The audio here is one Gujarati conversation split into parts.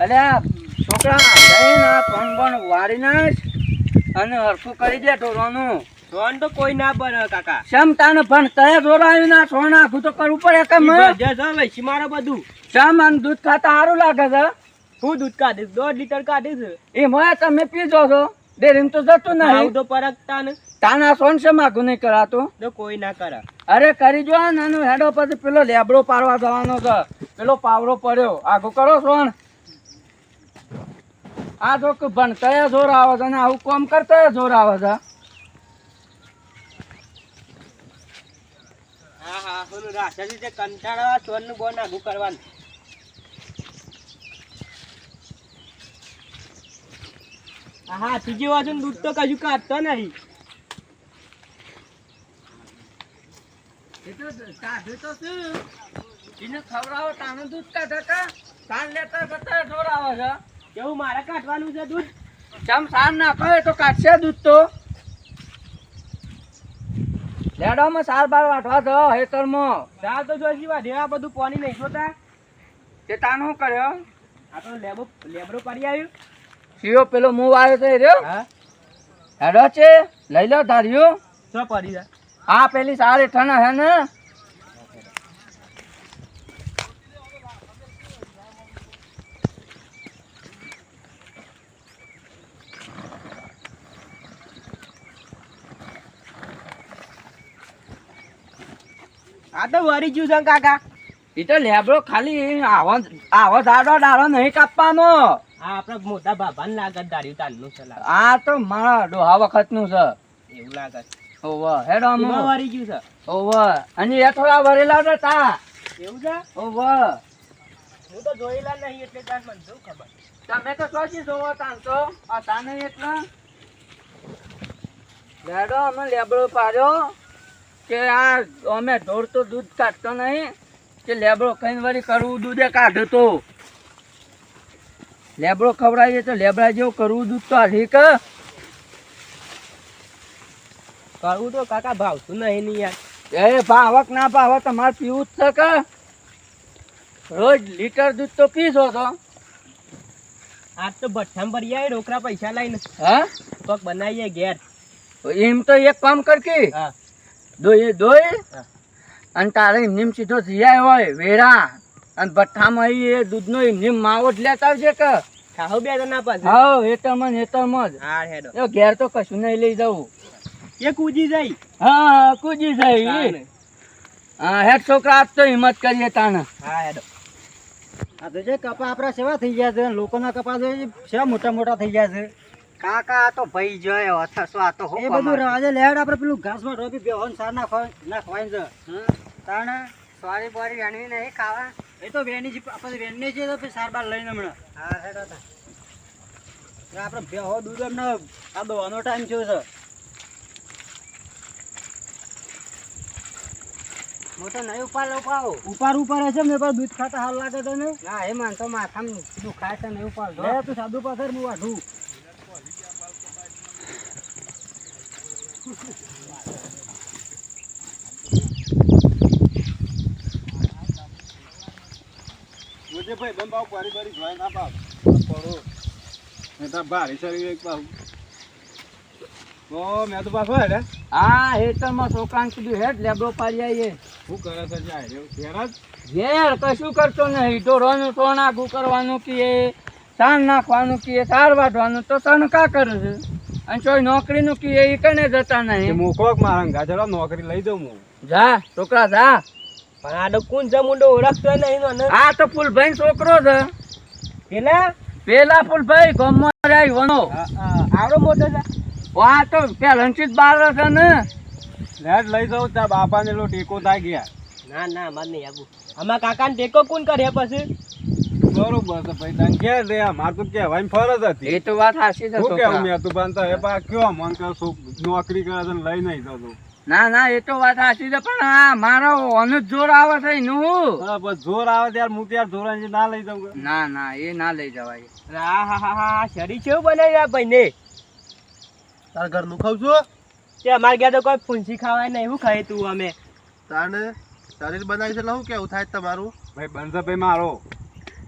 અલ્યા છોકરા જઈને પણ કોણ કોણ વાળી નાખ અને હરખું કરી દે ઢોરવાનું સોન તો કોઈ ના બને કાકા. શમ તાને પણ તય જોરાયું ના સોન આખું તો કરવું પડે કે મેં? છે મારે બધું. શમ અને દૂધ ખાતા સારું લાગે છે? હું દૂધ કાઢીશ દોઢ લીટર કાઢીશ. એ મોયા તમે પીજો છો. ડેરીમ તો જતું આવું હું તો પરખતા ને તાના સોન છે માગું નહીં કરાતું? તો કોઈ ના કરે. અરે કરી જો નાનું હેડો પછી પેલો લેબડો પાડવા જવાનો છે. પેલો પાવડો પડ્યો. આગો કરો સોણ આ તો ભણતા જોર આવે છે અને આવું કામ કરતા જોર આવે છે. હા હા પેલું રાક્ષસી જે કંટાળા સોન બોન આગું કરવાનું. હા હા ત્રીજી બાજુ દૂધ તો કશું કાઢતો નહીં. એ તો કાઢે તો શું? એને ખવડાવો તાનું દૂધ કાઢે કા? લેતા કરતા જોર આવે છે. કેવું મારે કાઢવાનું છે દૂધ? ચમ સાર નાખો એ તો કાઢશે દૂધ તો. લેડામાં સાર બાર વાટવા દો હેતરમાં સાર તો જોઈશી વાઢે આ બધું પાણી નહીં જોતા. તે તાનું કર્યો? આ તો લેબો લેબરો પડી આવ્યું. સીઓ પેલો મૂવ આવ્યો તો રહ્યો. હા. હેડો છે લઈ લો ધાર્યું. તો પડી જાય આ પેલી સાર હેઠળ હે ને આ તો વરી ગયું છે કાકા. એ તો લેબડો ખાલી આવો આવો દાડો દાડો નહીં કાપવાનો. હા આપણા મોટા બાબાને લાગે દાડ્યું તાનનું છે આ તો મારા ડોહા વખતનું છે. એવું લાગે. ઓવ હેડો વરી ગયું છે. ઓવ અને એ થોડા વરેલા તો તા એવું છે? ઓવ હું તો જોયેલા નહીં એટલે તાર મને શું ખબર. તમે તો સોચી જોવો તાન તો? આ તાને એટલા? લેડો અમે લેબડો પાડ્યો. કે આ અમે તો દૂધ કાઢતો નહીં કે લેબડો કઈ વળી કરવું દૂધે કાઢતો લેબડો ખવડાવીએ તો લેબડા જેવું કરવું દૂધ તો આ ઠીક કરવું તો કાકા ભાવતું નહીં નહીં યાર. એ ભાવક ના ભાવ તમારે પીવું જ છે કે? રોજ લીટર દૂધ તો પીશો તો. આજ તો ભઠ્ઠામાં ભરી આવે ડોકરા પૈસા લઈને. હા? તો બનાવીએ ઘેર. એમ તો એક કામ કરકી હા. દોય દોય અને તારે એમનેમ સીધો જીયાય હોય વેરા. અને ભઠ્ઠામાં એ દૂધનો એમનેમ માવો જ લેતા આવશે કે. ખાવ બે જણા પાસે હાવ હેતરમાં ને હેતરમાં જ. હા હેડો. એ ઘેર તો કશું નહીં લઈ જવું. એ કૂજી જાય. હા કૂજી જાય તાને. હા હેડ છોકરા આજ તો હિંમત કરીએ તાને હા હેડો. આ તો જે કપા આપણા સેવા થઈ ગયા છે લોકોના કપા છે સેવા મોટા મોટા થઈ ગયા છે. કાકા આ તો ભાઈ જોયો. અથસો આ તો એ બધું રાજે લેડ આપણે પેલું ઘાસમાં રોપી બેહોન સાર ના નાખવા નાખવાય જ તાણે સોરી બોરી વેણવી નહીં ખાવા. એ તો વેની છે આપણે વેની છે તો પછી સાર બાર લઈને હમણાં. હા હેડો તા. આપણે બેહો દૂધ એમને આ દોવાનો ટાઈમ થયો છે. હું તો નહીં ઉપાડ પાઉં ઉપર ઉપર હશે ને પણ દૂધ ખાતા હાલ લાગે તને ના. એ માન તો માથામાં દુખાય છે નહીં ઉપાડ તું સાદું પાછળ હું વાઢું. મુજે ભાઈ બંધ પાવ પારી પારી જોઈ ના પાવ પડો. મેં તો ભારી શરીર એક પાવ ઓ મેં તો પાછો હેડે. હા હેતરમાં છોકરાને કીધું હેડ લેબડો પાડી આવીએ શું કરે છે જાય રે ઘેર જ? ઘેર કશું કરતો નહીં. ઢોરોનું તો નાખું કરવાનું કીએ સાન નાખવાનું કીએ સાર વાઢવાનું તો સણકા કરે છે? અને કોઈ નોકરીનું કીએ એ કને જતા નહીં? મોકલો મારા ગાજરો નોકરી લઈ જાઉં હું. જા છોકરા જા. પણ આ તો કોણ જમુંડો મુંડો? ઓળખતો નહીં આ તો ફૂલભાઈ છોકરો છે. પેલા? પેલા ફૂલભાઈ ગમમાં રહી વનો આવડો મોટો છે? આ તો પેલા રંચિત બાર છે ને. લેટ લઈ જાઉં ત્યાં બાપાને લો ટેકો થાય ગયા. ના ના મને નહીં આવું. અમારા કાકાને ટેકો કોણ કરે પછી? બરોબર છે ભાઈ તને કે રે માર તો કહેવાની ફરજ હતી. એ તો વાત હાચી છે શું કેવું મેં તું પણ એ પા કયો મન કે નોકરી કરે છે લઈ નહીં જતો. ના ના એ તો વાત સાચી છે પણ આ મારો ઓનું જોર આવે છે એનું. હા બસ જોર આવે ત્યારે હું ત્યારે જોરાને ના લઈ જાઉં ના ના એ ના લઈ જવાય. હા હા હા હા શરીર કેવું બનાવી આ ભાઈને? તાર ઘરનું ખાવ છું? તે અમારે ગયા તો કોઈ ફૂંસી ખાવાય નહીં શું ખાય તું અમે? તારે શરીર બનાવી છે લઉં કેવું થાય તમારું? ભાઈ બનશે ભાઈ મારો.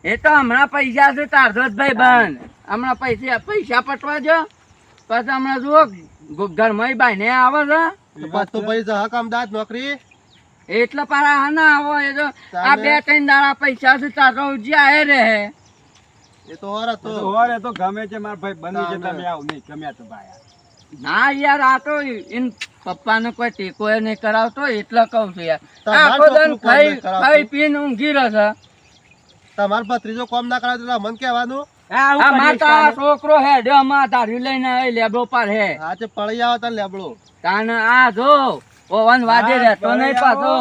એ તો હમણાં પૈસા છે તારજો જ બંધ. હમણાં પૈસા પૈસા પટવા જો. પછી હમણાં જુઓ ઘરમાં ભાઈ ને આવે છે. પાછો ભાઈ જહા નોકરી એટલે પારા હા ના આવો એ તો આ બે ત્રણ દાડા પૈસા છે તારો ઉજી આયે એ તો હોર હતો. હોર તો ગમે છે મારા ભાઈ બની છે તમે આવ નહીં ગમે તો ભાઈ ના યાર આ તો એન પપ્પાને કોઈ ટેકો એ નહીં કરાવતો એટલે કહું છું યાર. આખો દન ખાઈ ખાઈ પીને ઊંઘી રહ્યો છે. તમારા ત્રીજો કોમ ના કરાવે તો મન કહેવાનું. હા હું આ માતા છોકરો હે ડે માં ધાર્યું લઈને આવે લેબડો પર હે. આ તે પડી આવો તા લેબડો. તાને આ જો ઓવન વાજે રે તો નહીં. પાછો.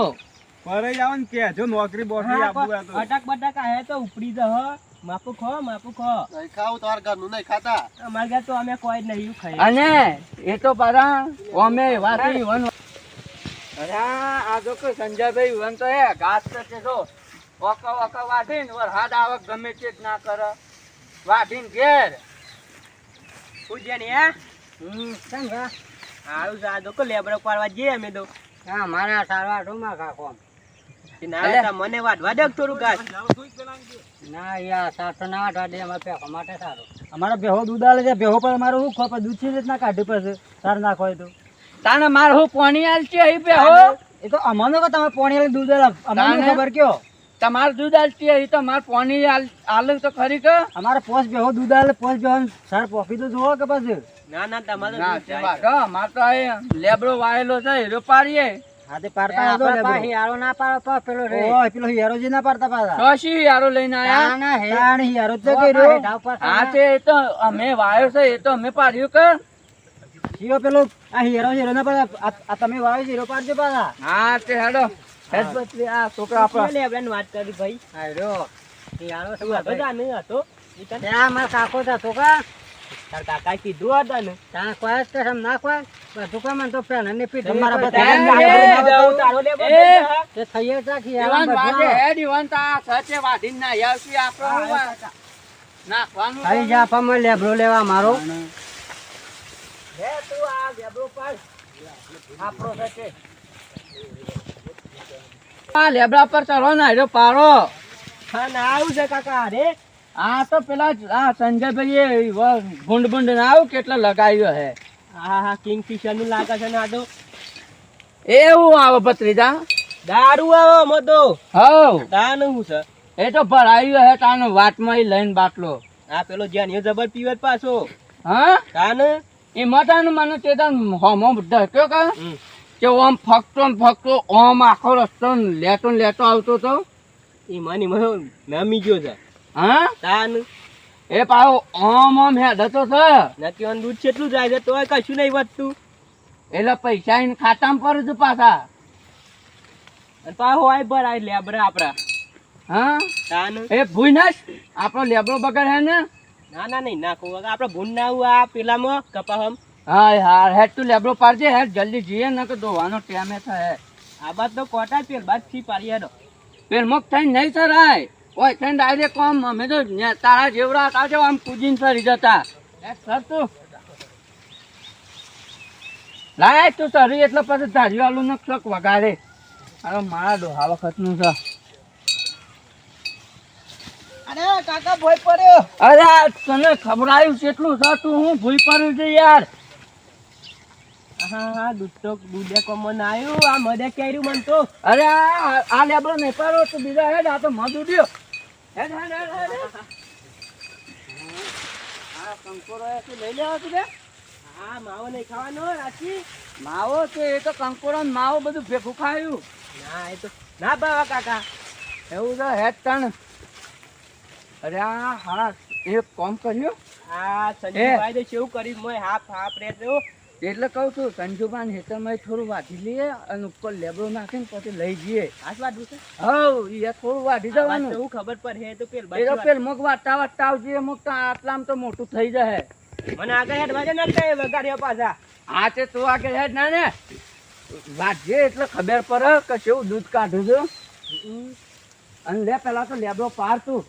પડી આવો ને કે જો નોકરી બોકરી હા, આ તો. અટક બટક હે તો ઉપડી જહ. માપુ ખો માપુ ખો. નહીં ખાવ તાર ઘરનું નહીં ખાતા. અમાર ઘર તો અમે કોઈ જ નહીં ખાઈ અને એ તો પારા ઓમે વાતી વન અરે આ આ જો કે સંજયભાઈ વન તો હે ઘાસ તો છે જો. ઓકા ઓકા વાઢીને વરસાદ આવક ગમે તે જ ના કરે. વાઢીને ઘેર. પૂજ્યા ને હમ હારું જાદો કો લેબડો પાડવા જઈએ અમે તો. હા મારા સારવા ઢોમાં કાકો કે ના તા મને વાઢવા દે થોડું ઘાસ ના યા સાતો ના વાઢવા દે અમારે પેકો માટે સારું. અમારો બેહો દૂધ આલે છે બેહો પર મારું હું ખોપે? દૂધ છે રીતના કાઢી પડશે? સાર નાખો તો. તાને માર હું પોણી આલ છે અહીં પે એ તો અમને કહો તમે પોણી આલે દૂધ આલે. અમને ખબર કયો? તમાર દૂધ આલતી અહીં તો માર પાણી આલ તો ખરી કે? અમારે પોસ બેહો દૂધ આલે પોસ બેહો સર પોફી તો જોવો કે પછી? ના ના તમારે માર તો અહીં લેબડો વાયેલો છે હીરો પાડીએ. હા પાડતા હતો. હિયારો ના પાડો પેલો ઓય પેલો હિયારોજી ના પાડતા યારો લઈને આયા? હિયારો હા. તે તો અમે વાયો છે એ તો અમે પાડ્યું કે? હીરો પેલો આ હીરો હીરો ના આ- આ તમે વાયો હીરો પાડજો પાછા. હા તે હેડો. હેડ આ છોકરા આપણા એટલે લેબડાની વાત કરી ભાઈ. હતો. જાને હતો ત્યાં મારા કાકો થતો કા તાર કાકા કીધું હતા ને. ત્યાં કોઈ જ તો ના કોઈ બધું કોઈ મને તો પેન ને પીઠ તમારા બધા તારો. તે થઈએ હેડ તા સચે ના આવશે આપણો નાખવાનું જા પામાં લેબરો લેવા મારો. હે તું આ લેબડો પાડ. આપણો સચે આ લેબડા પર ચલો ને હેડો પારો હા ના આવું છે કાકા અરે. આ તો પેલા આ સંજયભાઈ ભૂંડ ભૂંડ ના આવું કેટલા લગાવ્યો હે. હા હા કિંગફિશરનું લાગે છે ના તો. એવું આવે ભત્રીજા. દારૂ આવો મતો હવ. તાન હું છે? એ તો ભરાયું હે તાનો વાટમાં લઈને બાટલો. આ પેલો જ્યાં જબર પીવે પાછો. હા? તાન? એ મતાનું મને તાન હોમો ઢક્યો કા. કે ઓમ ફક્તો ને ફકતો ઓમ આખો રસ્તો લેતો ને લેતો આવતો તો? ઈ મની મને નમી ગયો છે. હા? તાન. એ પાછો ઓમ ઓમ હેડતો છે. નથી ઓન દૂધ કેટલું જાય છે તોય કશું નહીં વધતું. એટલે પૈસા એને ખાતામાં પર જ પાછા. અને પાછો આય ભરાય લેબરા આપડા. હા? તાન. એ ભૂઈ આપણો લેબરો બગડ હે ને? ના ના નહીં નાખો આપડે ભૂન ના આવું આ પેલામાં કપાહમ. હા યાર હેડ તું લેબડો પાડજે હેડ જલ્દી જઈએ ને કે ધોવાનો ટાઈમે થાય. આ બાદ તો કોટા પેલ બાદથી પાડી હેડો પેલ મુખ થઈને નહીં સરાય. ઓય થઈને ડાયરેક્ટ કોમ અમે તો તારા જેવડા હતા જો આમ કૂદીને સરી જતા. સર તું. લાય તું સરી એટલે પછી ધારીવાલું ને ક્લક વગાડે. અરે મારા ડોહા વખતનું છે. અરે કાકા ભોય પડ્યો. અરે તને ખબરાયું છે એટલું છે તું હું ભૂઈ પડ્યું છે યાર. હા હા દૂધ તો દૂધે કોમન આવ્યું આ મદે કેર્યું મન તો. અરે આ આ લેબડો નહીં પાડો તો બીજા હેડ આ તો મધુ દ્યો હેડ હેડ હેડ હેડ. હેડ. આ કંકોરો લઈ લેવા તું હા માવો નહીં ખાવાનો માવો એ તો કંકોરો માવો બધું ભેખું ખાયું. ના એ તો ના બાવા કાકા. એવું તો હેડ તણ. અરે હા એક કોમ કર્યું? હા સંજીવભાઈ તો શું કરી મોય હાફ હાફ રહેતો એટલે કહું છું સંજુબાન હેતરમાં થોડું વાઢી લઈએ અને ઉપર લેબડો નાખીને પછી લઈ જઈએ. આજ વાડું છે? હવ એ થોડું વાઢી જવાનું. હું ખબર પર હે તો પેલ એ તો પેલ મગ વાટતા વાટતા આવજે મગ તો આટલામાં તો મોટું થઈ જશે. મને આગળ હેડ વાજે ના કહે વગાડ્યો પાછા. આ તે તું આગળ હેડ ના ને. વાટજે એટલે ખબર પડે કે કેવું દૂધ કાઢું છું. અને લે પેલા તો લેબડો પાર તું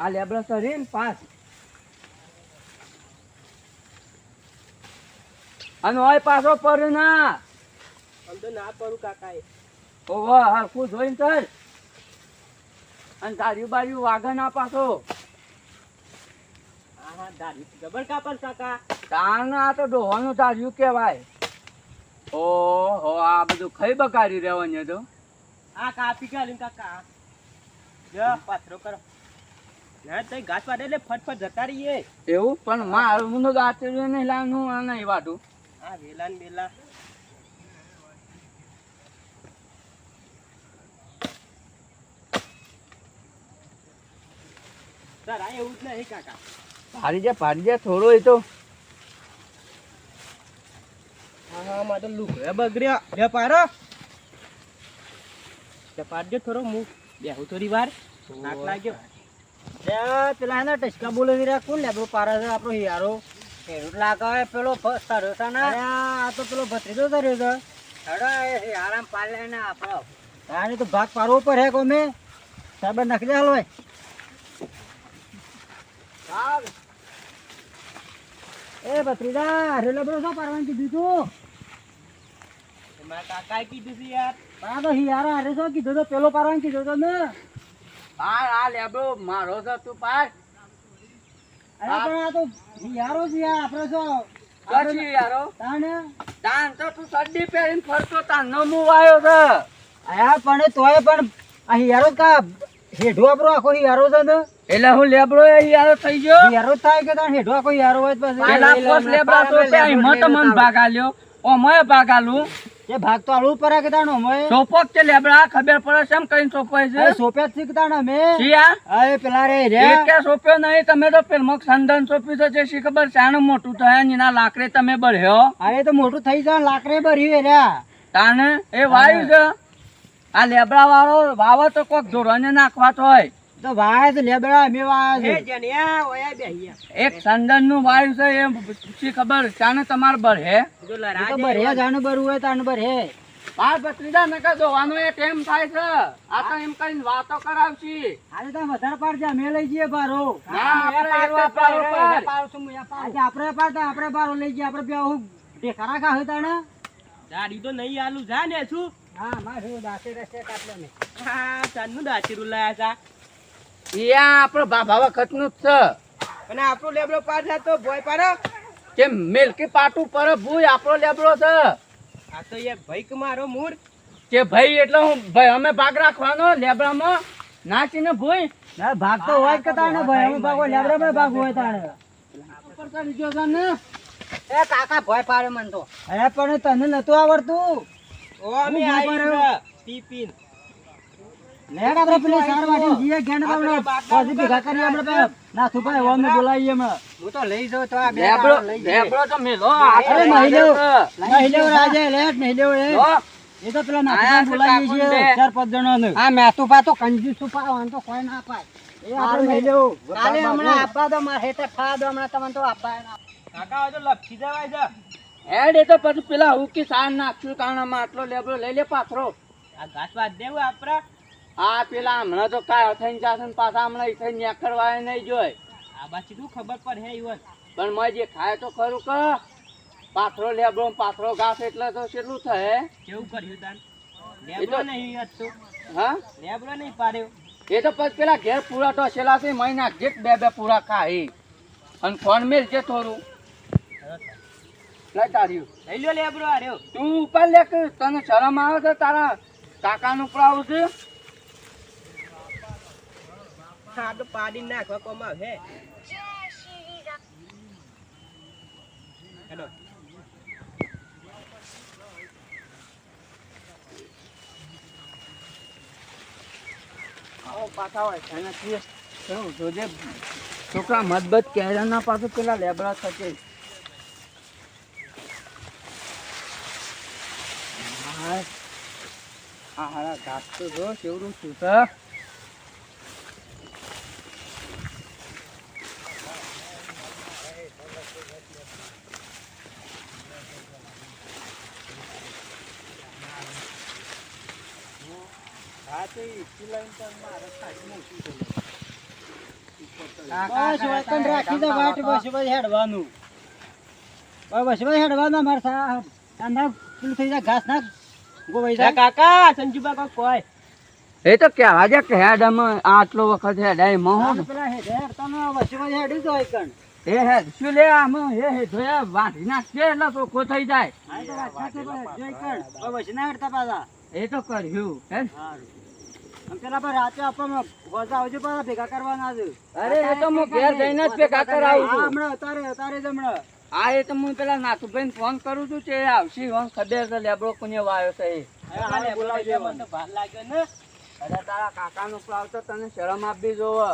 આ લેબડો સરીને પાસ અને હોય પાછો પર ના. આમ તો ના પડું કાકા એ ઓહો હરખું જોઈને સર અને તારી બાજુ વાગે ના પાછો. હા હા દાઢી જબર કાપડ કાકા. આ તો ડોહાનું ધાર્યું કહેવાય. ઓહો આ બધું ખાઈ બકાડી રહેવાનું તો. આ કાપી કાઢીને કાકા. જ પાથરો કરો. ના તઈ ઘાસ પાડે એટલે ફટફટ જતા રહીએ. એવું? પણ મારું તો દાંતેલું નહીં લાવનું નહીં વાટું આ વેલા ને વેલા જ ભારી થોડો એ તો. હા લુગડે બગડ્યો. લે પારો લે પાડજો થોડો હું બેહું થોડી વાર. નાક લાગ્યો. પેલા એના ટચકા બોલાવી રહ્યા કોણ લેબડો પારા છે આપણો હિયારો? ખેડૂત લાગે પેલો સર્યો છે ને? આ તો પેલો ભત્રીજો સર્યો છે. હેડો એ આરામ પાલે ને આપણો. તારે તો ભાગ પાડવો પડે કોમે સાહેબ નાખી દે હાલ એ ભત્રીજા રેલો બ્રો શું પાડવાનું કીધું તું? મારા કાકાએ કીધું છે યાર. આ તો હિયારો અરે શું કીધું તો? પેલો પાડવાનું કીધું તો ને? પાર આ લેબડો મારો છે તું પાર અરે પણ આ તો હિયારો છે યાર આપણે શું પછી યારો? તાને તાન તો તું સડ્ડી પહેરીને ફરતો તાન નો આવ્યો છે. આયા પણ તોય પણ આ હિયારો કા હેઠો આપણો આખો હિયારો છે ને? એટલે હું લેબડો યારો થઈ ગયો? હિયારો થાય કે તાણ હેઠો આખો હિયારો હોય પછી? પેલા લેબડા તો હિંમત મન ભાગ આલ્યો ઓમય ભાગ એ ભાગ તો આલવું પર કે તાણ અમે? સોપોક કે લેબડા ખબર પડે શેમ કઈ સોપાય છે. સોપ્યા જ શીખતા અમે? શિયા અરે પેલા રે રે. કે સોપ્યો નહીં? તમે તો પેલમાં સંદન સોપ્યું છે જે શી ખબર શાનું મોટું થાય ને ના લાકડે તમે બળ્યો. અરે તો મોટું થઈ જાય લાકડે ભર્યું રે. તાને એ વાયુ છે. આ લેબડા વાળો વાવો તો કોક ધોરણે નાખવા તો હોય. તો વાય લેબડા મે વાયા એ છે જણિયા બેહિયા એક સંદનનું વાયુ છે એ શી ખબર શાને તમારે એ લડા તો ભરે જાણ ભરવું હોય. તાણ ભરે બાર બત્રીજા નકા જોવાનો એ ટેમ થાય છે. આ તો એમ કરીને વાતો કરાવશી. આજે તો વધારે પાર જા મે લઈ જઈએ બારો ના, આપણે એક જ બારો પાડ. આજે આપણે પાડતા આપણે બારો લઈ જઈએ આપણે બે હું ઢેકારા ખા હોય તાણે. દાડી તો નહીં આલું જા ને શું હા મારે હું દાસે રસ્તે કાટલો ને હા ચાંદનું દાચીરું લાયા તા. યા આપણો બાબા વખત જ છે. અને આપણો લેબડો પાર થતો ભોય પાડો. કે મિલકી પાટું પર ભૂય આપણો લેબડો છે? આ તો એક ભઈક મારો મૂળ. કે ભાઈ એટલે હું ભાઈ અમે ભાગ રાખવાનો લેબડામાં. નાચીને ભૂય ના ભાગ તો હોય કે તાણે ભાઈ? અમે ભાગ હોય લેબડામાં ભાગ હોય તાણે. ઉપર કરી દ્યો છે ને એ કાકા ભય પાડે મન તો. અરે પણ તને નતું આવડતું. ઓ અમે આવી ટીપીન લેડ આપણે પેલી સાર વાટીને જીએ ઘેંડ તો પછી ભેગા કરી આપણે પેલા નાથુભાઈ ઓમને બોલાવીએ અમે હું તો લઈ જાઉં તો આ લેબડો લેબડો તો મેલો અરે નહીં લેવો નહીં લેવો રાજે લેટ નહીં લેવો એ એ તો પેલા આયા નાથુભાઈ છે બોલાવીએ છીએ કાકુને. ચાર પાંચ જણાને. આ મેતુભા તો કંજૂસ પાવાનું તો કોઈ ના પાય એ આપણે નહીં લેવું કાલે હમણાં આપવા દો મારે હેઠે ફા દો હમણાં તમને તો આપવા કાકા હેડ એ તો પછી પેલા હુકી સાર નાખ્યું કારણમાં આટલો લેબડો લઈ લે પાથરો. આ ઘાસ વાત દેવું આપડા આ પેલા હમણાં તો કાય થઈને જાશે ને પાછા હમણાં ઈ થઈને નેકરવાય નહીં જોય. આ બાછી શું ખબર પડે હે ઈવન? પણ મેં જે ખાય તો ખરું કે. પાથરો લેબડો પાથરો ઘાસ એટલે તો કેટલું થાય કેવું કર્યું તાન? લેબડો નહીં હતું હા? લેબડો નહીં પાડ્યો? એ તો પછી પેલા ઘેર પૂરા તો છેલ્લા છે મહિના જે બે બે પૂરા ખાય અને ફોન મેલ છે થોડું. લઈ તાર્યું. લઈ લ્યો લેબડો આર્યો તું ઉપર લે તને શરમ આવે છે તારા કાકાનું પડાવું છે હા તો પાડી નાખવા કોમાં છોકરા મતબત કહેરા ના પાછું પેલા લેબડા થશે આ હારા ઘાસ તો જો કેવડું છું રાખી દે વાટ બસ બસ હેડવાનું. બસ બસ બસ હેડવાનું અમારે સા પેલું થઈ જાય ઘાસ ના ગોવાઈ જાય. કાકા સંજુબા કો કોઈ એ તો કહેવા દે કે હેડ આટલો વખત હેડાય આને મહો પેલા હેઠે હેડતાનો વચ્ચેમાં હેડી જાય કણ. એ હેડ શું લે આમ એ હે ધોયા વાંધી નાખશે એટલે ચોખ્ખો થઈ જાય. એ તો કર્યું હે? હારું. અને પેલા પર રાતે આપણને ગોજા આવજો પાછા ભેગા કરવાના છે. અરે એ તો હું ઘેર જઈને જ ભેગા કરાવું છું. હમણાં અતારે અતારે જ હમણાં. હા એ તો હું પેલા નાથુભાઈ ફોન કરું છું તે આવશે ખબર છે લેબડો કોને વાયો છે એ. બોલાવજો મને ભાર લાગ્યો ને. અરે તારા કાકાનો પ્લાવ તો તને શરમ આપવી જોવે.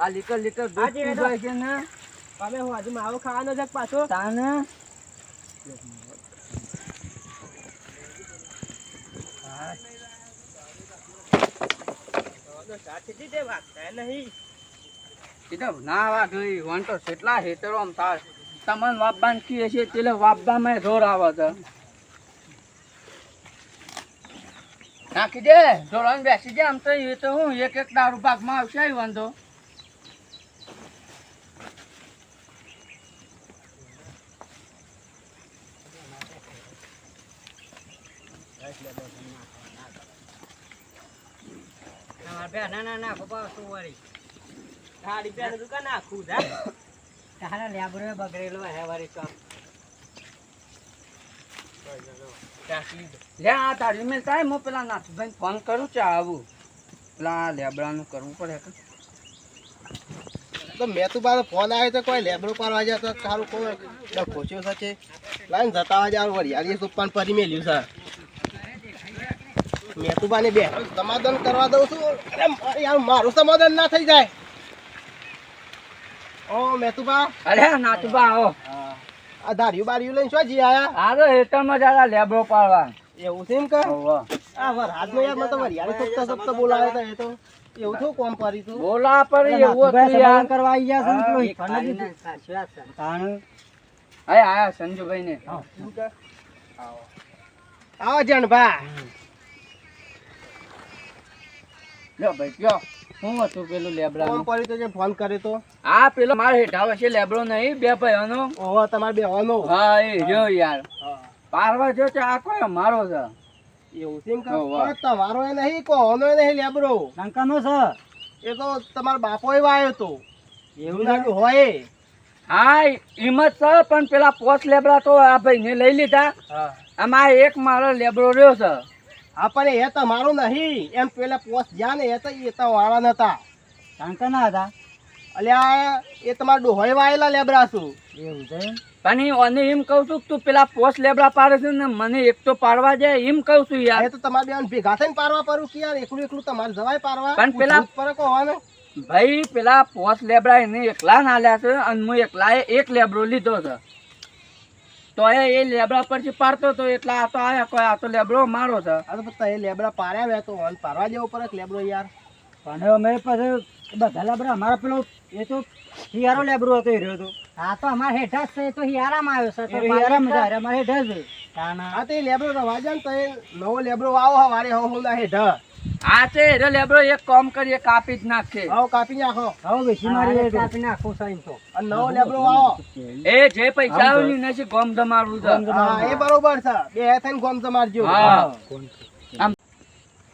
આ લીટર લીટર દૂધ હાજી, છે ને? હવે હું આજે માવો ખાવાનો છે પાછો. તાને? ના હોય વન કેટલા હેતરો આમ તાર તમને વાપબાન કીએ છે એટલે વાપબામાં જોર આવે નાખી દે જોડાને બેસી જાય આમ તો એ તો હું એક એક દારૂ ભાગમાં આવશે વાંધો તમારે ના ના ના ખોપા શું વળી. ગાડી પેલું તું નાખું જા તારા લેબરો બગડેલો હે વળી કામ લે આ તારી મેં થાય હું પેલા નાથભાઈ ફોન કરું છે આવું. પેલા લેબડાનું કરવું પડે તો મેં તો બાર ફોન આવ્યો તો કોઈ લેબડો પાડવા જાય તો સારું કોઈ ખોચ્યો સાચે લાઈન જતા હોય યાર વરિયાળી સુપાન પરી મેલ્યું છે. મેં બે. સમાધાન કરવા દઉં છું. અરે યાર મારું સમાધાન ના થઈ જાય. ઓ મેં અરે નાથબા આવો. આ ધાર્યું બાર્યું લઈને શું જી આયા? આ તો જરા લેબડો પાડવા. એવું છે એમ કે. આ વર હાથનો યાર મેં તો વરિયાળી સપ્તા સપ્તા બોલાવ્યો તો એ તો. એવું શું કોમ કરી તું? બોલા પર એવું હતું યાર. કરવા આવી ગયા છે ને પેલો હા, હિફાને દીધું. અરે આયા સંજુભાઈ ને આવો. જણભા. લ્યો ભાઈ કયો શું હતું પેલું લેબરા તો જે ફોન કર્યો તો? આ પેલો મારે હેઠાવે છે લેબડો નહીં બે ભાઈઓનો. ઓહો તમારે બે હોવાનો હા એ યાર. પારવા જો છે આ કોઈ મારો છે. એવું છે તમારો એ નહીં કોનો એ નહીં લેબરો લંકાનો છે. એ તો તમારા બાપો એ વાયો તો. એવું લાગ્યું હોય. હા હિંમત છે પણ પેલા પોચ લેબડા તો આ ભાઈ ને લઈ લીધા. આમાં એક મારો લેબડો રહ્યો છે. આપણને એ તમારું નહીં. એમ પેલા પોસ્ટ જ્યાં ને એ તો એ તો વાળા નતા. ના હતા? અલ્યા એ તમારા ડોહોય વાયેલા લેબરા છું એવું છે એમ? પણ અને એમ કહું છું કે તું પેલા પોસ્ટ લેબડા પાડે છે ને મને એક તો પાડવા જાય એમ કહું છું યાર. એ તો તમારે બેન ભેગા થઈને પાડવા પડું કે યાર એકલું એકલું તમારે જવાય પાડવા? પણ પેલા- પર ને ભાઈ પેલા પોસ્ટ લેબડા એને એકલા ના લ્યા છે અને હું એકલા એક લેબડો લીધો છે. તો એ લેબડા પરથી પાડતો તો એટલે આ તો આયા કોઈ આ તો લેબડો મારો છે. આ તો પછી એ લેબડા પાર્યા બે તો ઓન પારવા જેવો પડે લેબડો યાર? અને અમે પછી બધા લેબરા અમારા પેલો એ તો હિયારો લેબરો હતો એ રહ્યો હતો હા તો અમારા હેઠા છે તો હિયારામાં આવ્યો છે તો હિયારામાં અમારા હેઠા છે. હા તો એ લેબડો ને તો એ નવો લેબડો આવો હવારે હો હેઠ આ છે એ લેબડો એક કામ કરીએ કાપી જ નાખે આવો કાપી નાખો. આવો બેસી મારી કાપી નાખો સાઈન તો. અને નવો લેબડો આવો. એ જે પૈસા આવે ને નથી ગોમ ધમાડવું છે. હા એ બરોબર છે. બે થઈને ગોમ તમારજો હા.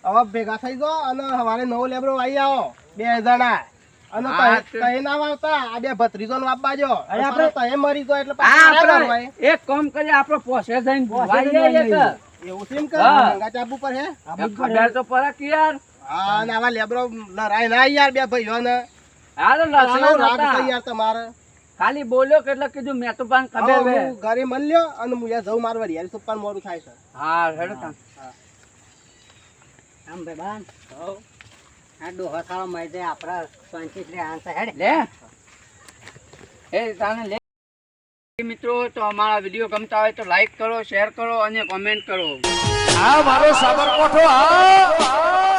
હવે ભેગા થઈ ગયો અને હવારે નવો લેબરો આવી આવો. બે જણા. અને હા, તઈ- તે- તઈ ના વાવતા આ બે ભત્રીજો ને વાપવા જો. અરે આપણે- તઈ મરી જો એટલે પાછા એક કામ કરીએ આપણો પોસે જઈને પોસે વાઈ જઈને લઈએ કે. એવું છે એમ કે? ગંગા પર હે? ખબર તો પડે યાર. હા અને આવા લેબરો લડાઈ ના યાર બે ભાઈઓ ને હાલો લસણા રાગ નતા. યાર તમારે. ખાલી બોલ્યો કે એટલે કીધું મેં તો પણ ખબર હું ઘરે મળ્યો અને હું યાર જઉં મારવા યાર સુપર મોડું થાય છે. હા હેડો તાન. આમ બે બાન. આ ડોહા થાળો મળી જાય આપણા સંચિત લે આંસા હેડ. લે. એ તાને લે. મિત્રો, તો અમારા વીડિયો ગમતા હોય તો લાઈક કરો શેર કરો અને કોમેન્ટ કરો. હા, મારો સાબરકોઠો આ